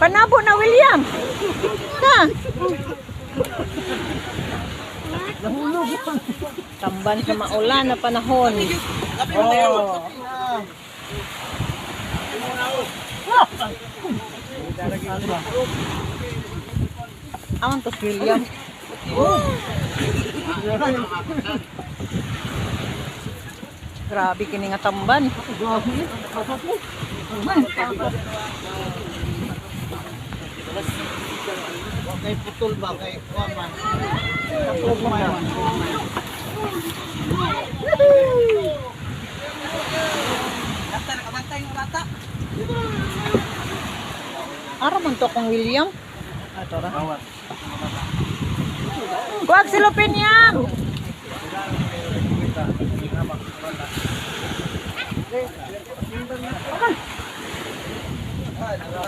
Panabo na William. Ha? Tamban sa maulan na panahon. Oh. Awan to William. Grabe kini nga tamban. Kay putol ba kay. Ara man to kong William. Ato ra. Kuwag si Lupinyam. Okay.